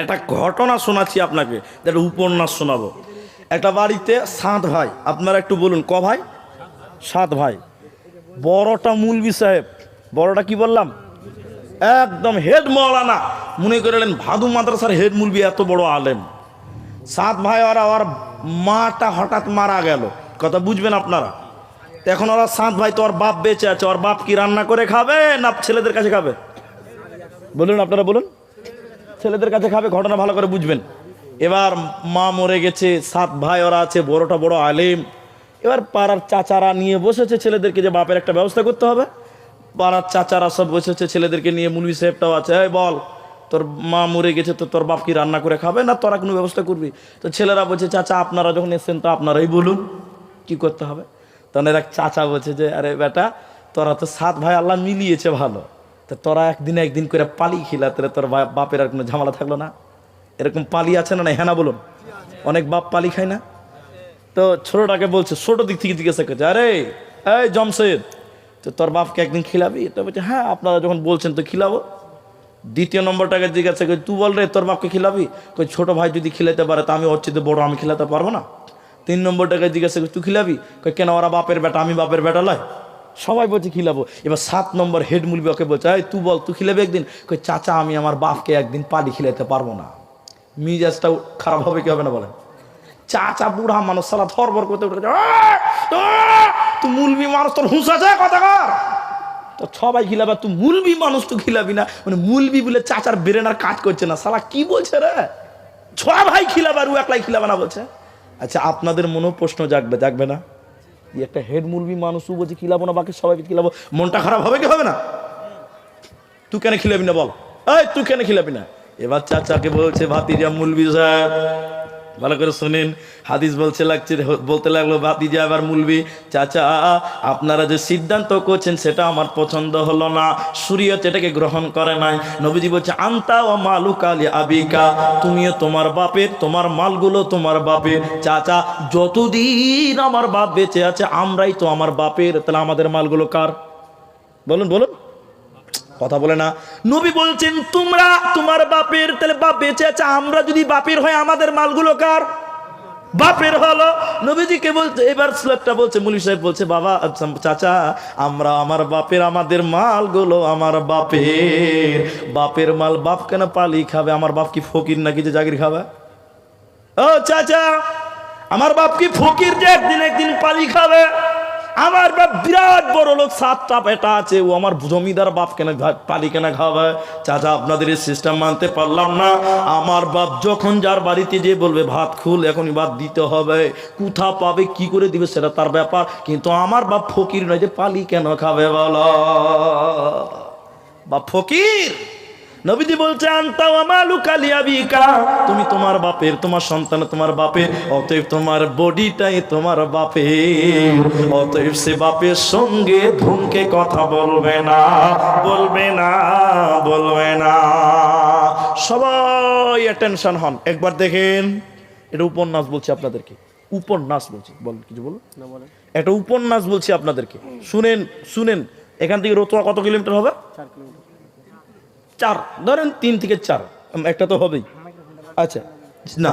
একটা ঘটনা শোনাচ্ছি আপনাকে একটা উপন্যাস শোনাবো। একটা বাড়িতে সাত ভাই, আপনারা একটু বলুন, ক ভাই? সাত ভাই। বড়টা মুলবি সাহেব, বড়টা কি বললাম? একদম হেড মৌলানা। মনে করলেন, ভাদু মাদ্রাসার হেড মুলবি এত বড় আলেম। সাত ভাই ওরা ওর মাটা হঠাৎ মারা গেল। কথা বুঝবেন আপনারা? এখন ওরা সাত ভাই তো ওর বাপ বেঁচে আছে, ওর বাপ কি রান্না করে খাবে না ছেলেদের কাছে খাবে? বলুন, আপনারা বলুন। ছেলেদের কাছে খাবে, ঘটনা ভালো করে বুঝবেন। এবার মা মরে গেছে, সাত ভাই ওরা আছে, বড়টা বড় আলেম। এবার পাড়ার চাচারা নিয়ে বসেছে ছেলেদেরকে যে বাপের একটা ব্যবস্থা করতে হবে। পাড়ার চাচারা সব বসেছে ছেলেদেরকে নিয়ে মুলবি সাহেবটাও আছে, এই বল, তোর মা মরে গেছে তো তোর বাপ কি রান্না করে খাবে না তোরা কোনো ব্যবস্থা করবি? তো ছেলেরা বলছে, চাচা, আপনারা যখন এসছেন তো আপনারাই বলুন, কি করতে হবে? তখন এরা চাচা বলছে যে, আরে বেটা, তোরা তো সাত ভাই আল্লাহ মিলিয়েছে ভালো। তো তোরা একদিন একদিন করে পালি খিলা তাহলে তোর বাপের আর কোনো ঝামেলা থাকল না? এরকম পালি আছে না না হ্যাঁ না বলুন। অনেক বাপ পালি খায় না? তো ছোটটাকে বলছে, ছোট দিক থেকে জিজ্ঞাসা করছে, আরে, এই জমশেদ, তো তোর বাপকে একদিন খিলাবি? তো বলছে হ্যাঁ আপনারা যখন বলছেন তো খিলাবো। দ্বিতীয় নম্বরটাকে জিজ্ঞাসা করি তুই বল রে, তোর বাপকে খিলাবি? কই, ছোট ভাই যদি খিলাতে পারে, তা আমি হচ্ছে তো বড়, আমি খিলাতে পারব না? তিন নম্বরটাকে জিজ্ঞাসা করি তুই খিলাবি? কই, কেন, ওরা বাপের বেটা, আমি বাপের বেটা লয়? সবাই বলছে, খিলাবো। এবার সাত নম্বর হেড মুলবি ওকে বলছে, এই, তুই বল, তুই খিলাবে একদিন? কই, চাচা, আমি আমার বাপকে একদিন পালি খিলাতে পারব না। মিজাজটাও খারাপ হবে কি হবে না বলেন? চাচা বুড়া মানুষ, সালা থরবর করতে উঠে তুই মুলবি মানুষ, তোর হুঁস আছে, কথা কর। তো সবাই খিলাবা, তুই মুলবি মানুষ, তুই খিলাবি না। মানে মুলবি বলে চাচার ব্রেন আর কাজ করছে না। সালা কি বলছে রে? ছ ভাই খিলাবা আর ও একলাই খিলাবা না বলছে। আচ্ছা আপনাদের মনেও প্রশ্ন জাগবে জাগবে না? এই একটা হেড মুলবি মানুষ ও বলছে খিলাবো না, বাকি সবাই খিলাবো। মনটা খারাপ হবে কি হবে না? তুই কেন খিলাবি না বল? এই, তুই কেন খিলাবি না? এবার চাচাকে বলছে, ভাতিজা মুলবি সাহেব ভালো করে শোনেন। হাদিস বলছে, লাগছে, বলতে লাগল, ভাতিজা, এবার মুলবি। চাচা, আপনারা যে সিদ্ধান্ত করছেন, সেটা আমার পছন্দ হলো না। সুরিয়ত এটাকে গ্রহণ করে নাই। নবীজি বলছে, আন্তা ও মালুক আলী আবিকা। তুমিও তোমার বাপের, তোমার মালগুলো তোমার বাপের। চাচা, যতদিন আমার বাপ বেঁচে আছে, আমরাই তো আমার বাপের। তাহলে আমাদের মালগুলো কার? বলুন বলুন। কথা বলে না। নবী বলছেন, তোমরা তোমার বাপের, তাহলে বাপ বেঁচে আছে, আমরা যদি বাপের হয় আমাদের মালগুলো কার? বাপের হলো। নবীজিকে বলছে, এবার শ্লোকটা বলছে মুলি সাহেব বলছে, বাবা, চাচা, আমরা আমার বাপের, আমাদের মালগুলো আমার বাপের। বাপের মাল বাপ কেন পালি খাবে? আমার বাপ কি ফকির নাকি যে জাগির খাবে? ও চাচা, আমার বাপ কি ফকির যে একদিন একদিন পালি খাবে? আমার বাপ বিরাট বড় লোক, সাতটা বেটা আছে, ও আমার জমিদার বাপ কেন পালি কেনা খাবে চাচা, আপনাদের এই সিস্টেম মানতে পারলাম না। আমার বাপ যখন যার বাড়িতে যে বলবে, ভাত খুল, এখনই ভাত দিতে হবে। কোথা পাবে, কি করে দিবে, সেটা তার ব্যাপার। কিন্তু আমার বাপ ফকির নয় যে পালি কেন খাবে বলো? বাপ ফকির! নবীজি বলছে আনতাও আমালু কালিয়াবিকা তুমি তোমার বাপের তোমার সন্তান তোমার বাপের অতএব তোমার বডিটাই তোমার বাপের অতএব সে বাপের সঙ্গে ধুমকে কথা বলবে না বলবে না বলবে না। সবাই অ্যাটেনশন হন। একবার দেখেন এটা উপন্যাস বলছি আপনাদেরকে। উপন্যাস বলছি। বল কিছু বলুন? একটা উপন্যাস বলছি আপনাদেরকে। শুনেন শুনেন। এখান থেকে রতুয়া কত কিলোমিটার হবে? চার ধরেন তিন থেকে চার একটা তো হবেই। আচ্ছা না,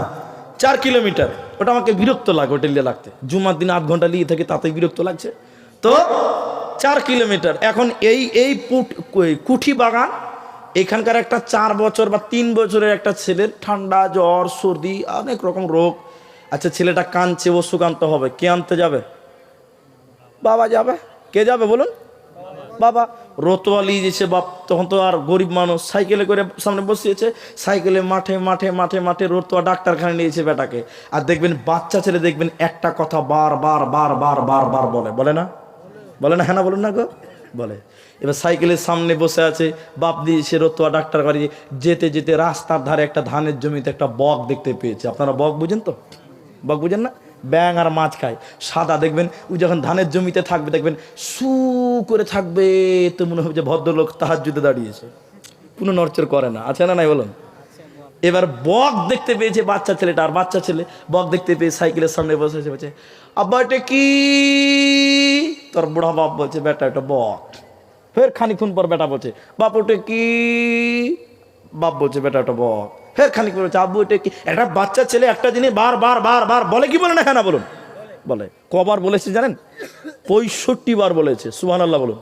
চার কিলোমিটার, ওটা আমাকে বিরক্ত লাগে ওটা নিয়ে লাগতে। জুমার দিন আধ ঘণ্টা লিয়ে থাকে, তাতেই বিরক্ত লাগছে। তো, চার কিলোমিটার, এখন এই এই কুঠি বাগান, এখানকার একটা চার বছর বা তিন বছরের একটা ছেলের ঠান্ডা জ্বর, সর্দি, অনেক রকম রোগ। আচ্ছা ছেলেটা কাঁদছে ও সুকান্ত হবে, কে আনতে যাবে? বাবা যাবে? কে যাবে বলুন? বাবা, রতোয়ালি দিয়েছে বাপ তখন তো আর গরিব মানুষ, সাইকেলে করে সামনে বসিয়েছে, সাইকেলে মাঠে মাঠে মাঠে মাঠে রতোয়া ডাক্তারখানে নিয়েছে বেটাকে। আর দেখবেন বাচ্চা ছেলে দেখবেন একটা কথা বার বার বার বার বার বার বলে। বলে না? বলে না হ্যাঁ না বলুন না গো? বলে। এবার সাইকেলের সামনে বসে আছে, বাপ দিয়েছে রতোয়া ডাক্তার বাড়ি যেতে যেতে রাস্তার ধারে একটা ধানের জমিতে একটা বক দেখতে পেয়েছে। আপনারা বক বুঝেন তো? বক বুঝেন না? ব্যাং আর মাছ খায়। সাদা দেখবেন ও যখন ধানের জমিতে থাকবে, দেখবেন সু করে থাকবে, তো মনে হবে যে ভদ্রলোক তাহার যুদ্ধে দাঁড়িয়েছে। কোনো নড়চড় করে না। আছে না নাই বলুন? এবার বক দেখতে পেয়েছে বাচ্চা ছেলেটা, আর বাচ্চা ছেলে বক দেখতে পেয়ে সাইকেলের সামনে বসে বসে বলছে, আব্বা, এটা কি? তোর বুড়া বাপ বলছে, বেটা, এটা বক। ফের খানিক্ষণ পর বেটা বলছে, বাপ, ওটা কি? বাপ বলছে, বেটা ওটা বক। ফের খানিক পরে আব্বু, এটা কি একটা বাচ্চা ছেলে একটা জিনিস বার বার বার বার বলে কি বলে না হ্যাঁ বলুন? বলে, কবার বলেছে জানেন? পঁয়ষট্টি বার বলেছে সুহান আল্লাহ বলুন।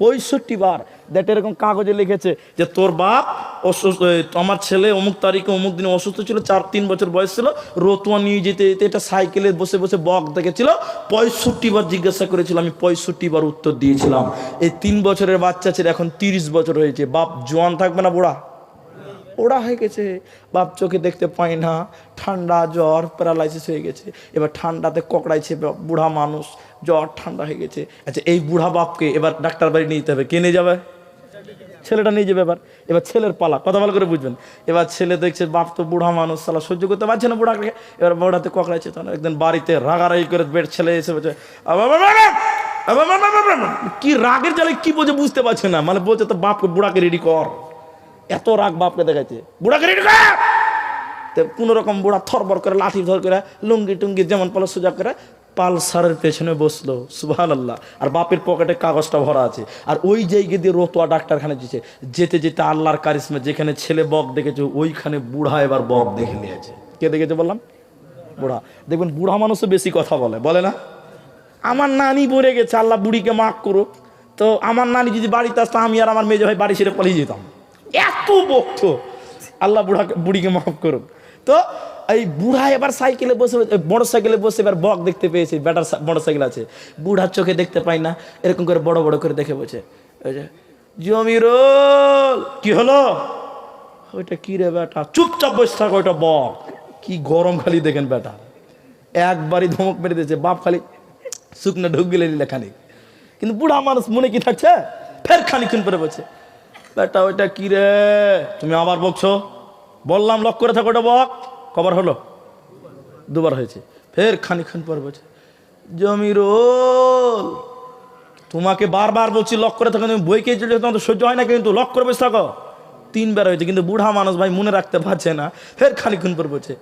পঁয়ষট্টি বার। দেখ এরকম কাগজে লিখেছে যে, তোর বাপ অসুস্থ আমার ছেলে অমুক তারিখে, অমুক দিনে অসুস্থ ছিল, চার, তিন বছর বয়স ছিল, রতুয়া নিয়ে যেতে যেতে এটা সাইকেলে বসে বসে বক দেখেছিল, পঁয়ষট্টি বার জিজ্ঞাসা করেছিল, আমি পঁয়ষট্টি বার উত্তর দিয়েছিলাম। এই তিন বছরের বাচ্চা ছেলে এখন তিরিশ বছর হয়েছে। বাপ জোয়ান থাকবে না বুড়া? ওরা হয়ে গেছে বাপ চোখে দেখতে পায় না ঠান্ডা জ্বর প্যারালাইসিস হয়ে গেছে এবার ঠান্ডাতে ককড়াইছে বুড়া মানুষ জ্বর ঠান্ডা হয়ে গেছে আচ্ছা এই বুড়া বাপকে এবার ডাক্তার বাড়ি নিয়ে যেতে হবে কে নিয়ে যাবে ছেলেটা নিয়ে যাবে এবার এবার ছেলের পালা কথা ভালো করে বুঝবেন এবার ছেলে দেখছে বাপ তো বুড়া মানুষ সালা সহ্য করতে পারছে না বুড়াকে এবার বুড়াতে ককড়াইছে তখন একদিন বাড়িতে রাগারাগি করে বেড ছেলে এসে বলছে। কি রাগের জ্বালে কি বোঝে বুঝতে পারছে না মানে বলছে তো বাপকে বুড়াকে রেডি কর এত রাগ বাপকে দেখাইছে বুড়াকে রেডি কর কোনো রকম বুড়া থরবর করে, লাঠি ধর করে, লুঙ্গি টুঙ্গি যেমন পালো সোজা করে, পালসারের পেছনে বসল সুভান আল্লাহ আর বাপের পকেটে কাগজটা ভরা আছে। আর ওই জায়গা দিয়ে রতুয়া ডাক্তারখানে দিচ্ছে যেতে যেতে আল্লাহর কারিসমে যেখানে ছেলে বক দেখেছে, ওইখানে বুড়া এবার বক দেখে নিয়েছে। কে দেখেছে বললাম? বুড়া। দেখবেন বুড়া মানুষও বেশি কথা বলে। বলে না? আমার নানি পড়ে গেছে, আল্লাহ বুড়িকে মাফ করুক। তো আমার নানি যদি বাড়িতে আসতো, আমি আর আমার মেজো ভাই বাড়ি ছেড়ে পালিয়ে যেতাম। এত বক্ত আল্লাহ বুড়াকে বুড়িকে মাফ করুক। তো এই বুড়া এবার সাইকেলে বসে মোটর সাইকেলে বসে এবার বক দেখতে পেয়েছে, ব্যাটার মোটর সাইকেল আছে। বুড়ার চোখে দেখতে পাই না, এরকম করে বড় বড় করে দেখে বসে। জমিরুল, কি হলো? ওইটা কি রে বেটা চুপচাপ বসে থাকো ওইটা বক। কি গরম খালি দেখেন বেটা একবারই ধমক মেরে দিয়েছে, বাপ খালি শুকনো ঢুক গেলে খানিক। কিন্তু বুড়া মানুষ মনে কি থাকছে? ফের খানিক্ষণ পরে বলছে বেটা, ওইটা কি রে? তুমি আবার বকছো? বললাম, লক করে থাকো, ওটা বক। কবার হলো? দুবার হয়েছে। ফের খানিক্ষণ পরে বলছে জমিরুল তোমাকে বারবার বলছি, লক করে থাকো, তুমি বইকে চলে তোমার তো সহ্য হয় না কিন্তু, লক করে বসে থাকো। তিনবার হয়েছে, কিন্তু বুড়া মানুষ ভাই মনে রাখতে পারছে না। ফের খানিক্ষণ পর বলছে,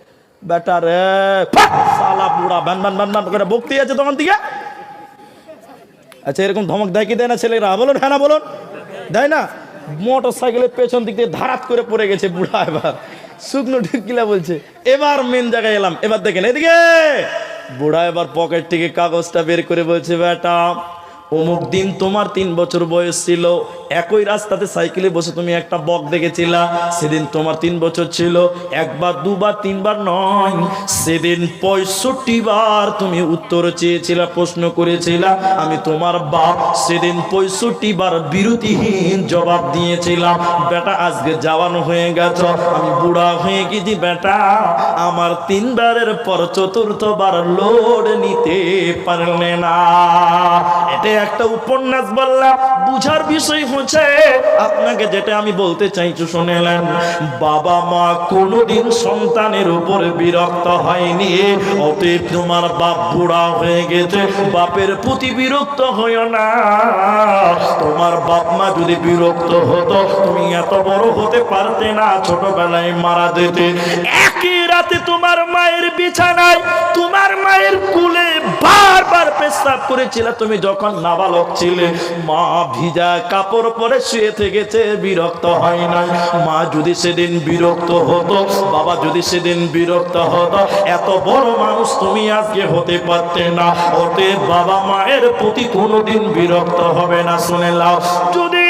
বেটা রে সালা বুড়া ব্যান ব্যান ব্যান ব্যান করে বকতে আছে তোমার দিকে? আচ্ছা এরকম ধমক দেয় কি দেয় না ছেলেরা? বলুন হ্যাঁ না, বলুন। দেয় না? মোটর সাইকেলের পেছন দিক দিয়ে ধারাত করে পড়ে গেছে বুড়া এবার। শুকনো ঢুকিলা বলছে, এবার মেন জায়গায় এলাম। এবার দেখেন, এদিকে! বুড়া এবার পকেট থেকে কাগজটা বের করে বলছে, বেটা অমুক দিন তোমার তিন বছর বয়স ছিল, একই রাস্তাতে সাইকেলে বসে তুমি একটা বক দেখেছিলা। সেদিন তোমার তিন বছর ছিল, একবার, দুবার, তিনবার নয়। সেদিন পঁয়ষট্টি বার তুমি উত্তর চেয়েছিলা, প্রশ্ন করেছিলা, আমি তোমার বাপ। সেদিন পঁয়ষট্টি বার বিরতিহীন জবাব দিয়েছিলাম বেটা, আজকে যাওয়ানো হয়ে গেছ। আমি বুড়া হয়ে গেছি, বেটা। আমার তিনবারের পর চতুর্থবার লোড নিতে পারলে না। এটা একটা উপন্যাস বললাম, বুঝার বিষয় হচ্ছে, আপনাকে যেটা আমি বলতে চাইছি শুনেলেন বাবা মা কোনোদিন সন্তানের উপর বিরক্ত হয়নি, অতএব তোমার বাপ বুড়া হয়ে গেছে, বাপের প্রতি বিরক্ত হইও না। তোমার বাপ মা যদি বিরক্ত হতো, তুমি এত বড় হতে পারতে না, ছোটবেলায় মারা যেতে। একই রাতে তোমার মায়ের বিছানায়, তোমার মায়ের কুলে বারবার পেশাব করেছিল, তুমি যখন নাবালক ছিলে। মা ভিজা কাপড় পরে শুয়ে থেকেছে, বিরক্ত হয় না মা যদি সেদিন বিরক্ত হতো, বাবা যদি সেদিন বিরক্ত হতো, এত বড় মানুষ তুমি আজকে হতে পারতে না। ওতে বাবা মায়ের প্রতি কোনোদিন বিরক্ত হবে না, শুনে লাও যদি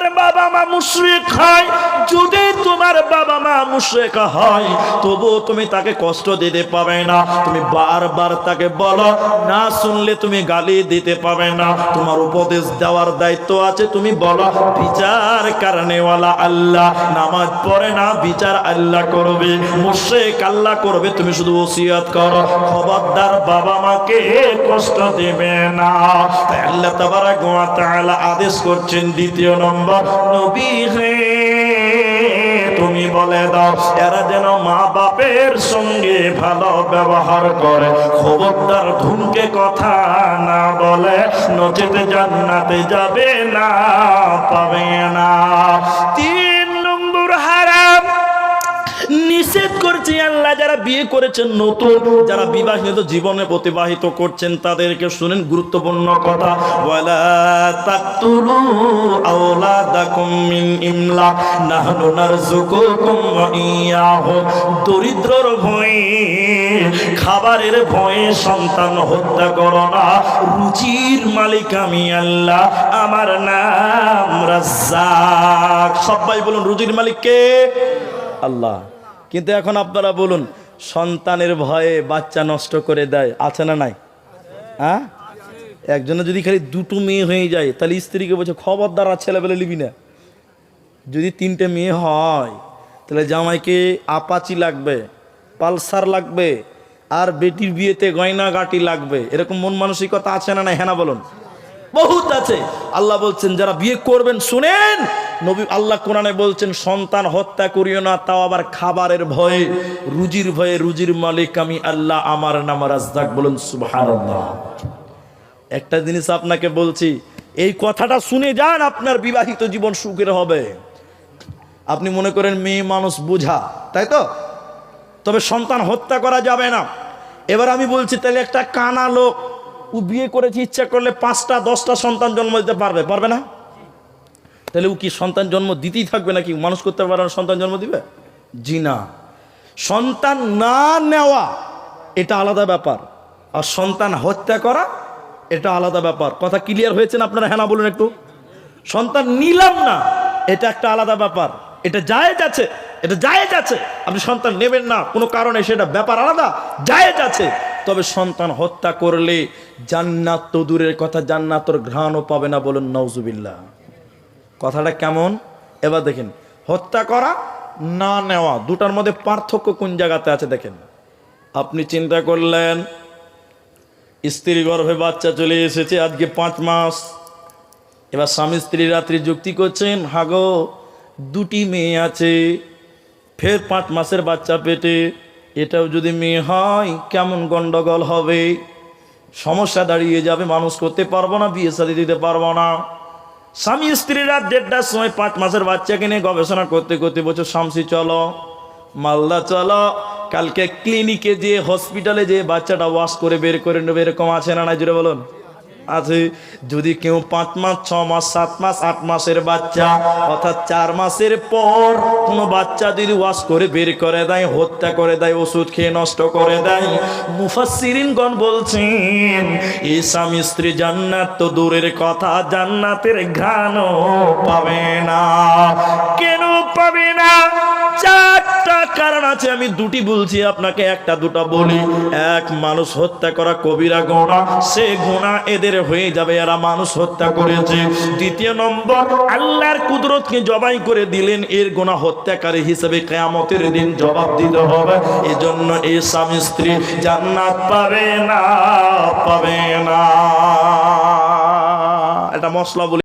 তোমার বাবা মা মুশরিক হয়, যদি তোমার বাবা মা মুশরিক হয় তবু তুমি তাকে কষ্ট দিতে পাবে না। তুমি বারবার তাকে বলো, না শুনলে তুমি গালি দিতে পাবে না। তোমার উপদেশ দেওয়ার দায়িত্ব আছে, তুমি বলো, বিচার কারণেওয়ালা আল্লাহ, নামাজ পড়ে না, বিচার আল্লাহ করবে। মুশরিক আল্লাহ করবে, তুমি শুধু ওসিয়াত করো। খবরদার বাবা মাকে কষ্ট দেবে না। আল্লাহ তাবারাক ওয়া তাআলা আদেশ করছেন, দ্বিতীয় নম্বর নবী হে, তুমি বলে দাও, এরা যেন মা বাপের সঙ্গে ভালো ব্যবহার করে। খবরদার ধুমকে কথা না বলে, নচেতে জান্নাতে যাবে না, পাবে না। তিন করছি, আল্লাহ যারা বিয়ে করেছেন নতুন, যারা বিবাহিত জীবনে প্রতিবাহিত করছেন, তাদেরকে শুনেন গুরুত্বপূর্ণ কথা। ওয়ালা দরিদ্রর ভয়ে, খাবারের ভয়ে সন্তান হত্যা করো না। রুচির মালিক আমি আল্লাহ, আমার নাম রাজ্জাক। সবাই বলুন, রুচির মালিক কে? আল্লাহ। কিন্তু এখন আপনারা বলুন, সন্তানের ভয়ে বাচ্চা নষ্ট করে দেয়, আছে না নাই? হ্যাঁ? একজনে যদি খালি দুটো মেয়ে হয়ে যায়, তাহলে স্ত্রীকে বলছে, খবরদার আর ছেলেবেলে নিবি না। যদি তিনটে মেয়ে হয়, তাহলে জামাইকে আপাচি লাগবে, পালসার লাগবে, আর বেটির বিয়েতে গয়না গাটি লাগবে। এরকম মন মানসিকতা আছে না না হ্যাঁ না বলুন? বহুত আছে। আল্লাহ বলছেন, যারা বিয়ে করবেন, শুনেন নবী আল্লাহ কোরআনে বলছেন, সন্তান হত্যা করিও না, তাও আবার খাবারের ভয়ে, রুজির ভয়ে, রুজির মালিক আমি আল্লাহ, আমার নাম রাজদাক বলুন, সুবহানাল্লাহ। একটা জিনিস আপনাকে বলছি, এই কথাটা শুনে যান, আপনার বিবাহিত জীবন সুখের হবে। আপনি মনে করেন মেয়ে মানুষ বোঝা, তাই তো? তবে সন্তান হত্যা করা যাবে না। এবার আমি বলছি, তাহলে একটা কানা লোক, ও বিয়ে করেছে, ইচ্ছা করলে পাঁচটা, দশটা সন্তান জন্ম দিতে পারবে পারবে না? তাহলে ও কি সন্তান জন্ম দিতেই থাকবে নাকি? মানুষ করতে পারে না সন্তান জন্ম দিবে? জি না। সন্তান না নেওয়া, এটা আলাদা ব্যাপার। আর সন্তান হত্যা করা, এটা আলাদা ব্যাপার। কথা ক্লিয়ার হয়েছে না আপনারা? হ্যাঁ বলুন একটু। সন্তান নিলাম না, এটা একটা আলাদা ব্যাপার। এটা জায়েজ আছে, এটা জায়েজ আছে। আপনি সন্তান নেবেন না, কোনো কারণে সেটা ব্যাপার আলাদা, জায়েজ আছে। তবে সন্তান হত্যা করলে জান্নাত তো দূরের কথা, জান্নাতর ঘ্রাণও পাবে না বলুন নওজুবিল্লাহ কথাটা কেমন? এবার দেখেন, হত্যা করা না নেওয়া, দুটার মধ্যে পার্থক্য কোন জায়গাতে আছে দেখেন। আপনি চিন্তা করলেন, স্ত্রী গর্ভে বাচ্চা চলে এসেছে আজকে পাঁচ মাস। এবার স্বামী স্ত্রী রাত্রি যুক্তি করছেন, হাগো, দুটি মেয়ে আছে, ফের পাঁচ মাসের বাচ্চা পেটে, এটাও যদি মেয়ে হয়, কেমন গন্ডগোল হবে? সমস্যা দাঁড়িয়ে যাবে, মানুষ করতে পারব না, বিয়ে শাদি দিতে পারব না। স্বামী স্ত্রীরা দেড়টার সময় পাঁচ মাসের বাচ্চাকে নিয়ে গবেষণা করতে করতে বলছো, শামসি, চলো, মালদা চলো। কালকে ক্লিনিকে যে হসপিটালে যে বাচ্চাটা ওয়াশ করে বের করে নেবে, এরকম আছে না না জুড়ে বলুন। আছে যদি কেউ পাঁচ মাস, ছ মাস, সাত মাস, আট মাসের বাচ্চা অর্থাৎ চার মাসের পর কোনো বাচ্চা যদি ওয়াশ করে বের করে দেয়, হত্যা করে দেয়, ওষুধ খেয়ে নষ্ট করে দেয়, মুফাসসিরিনগণ বলছেন এই স্বামী স্ত্রী জান্নাত তো দূরের কথা, জান্নাতের ঘ্রাণও পাবে না। কেন পাবে না? চারটা কারণ আছে, আমি দুটি বলছি, আপনাকে একটা, দুটো বলি। এক, মানুষ হত্যা করা কবিরা গোনা, সে গোনা এদের হয়ে যাবে, এরা মানুষ হত্যা করেছে। দ্বিতীয় নম্বর, আল্লাহর কুদরতকে জবাই করে দিলেন, এর গোনা হত্যাকারী হিসেবে কেয়ামতের দিন জবাব দিতে হবে। এজন্য এই স্বামী স্ত্রী জান্নাত পাবে না পাবে না। এটা মশলা বলি।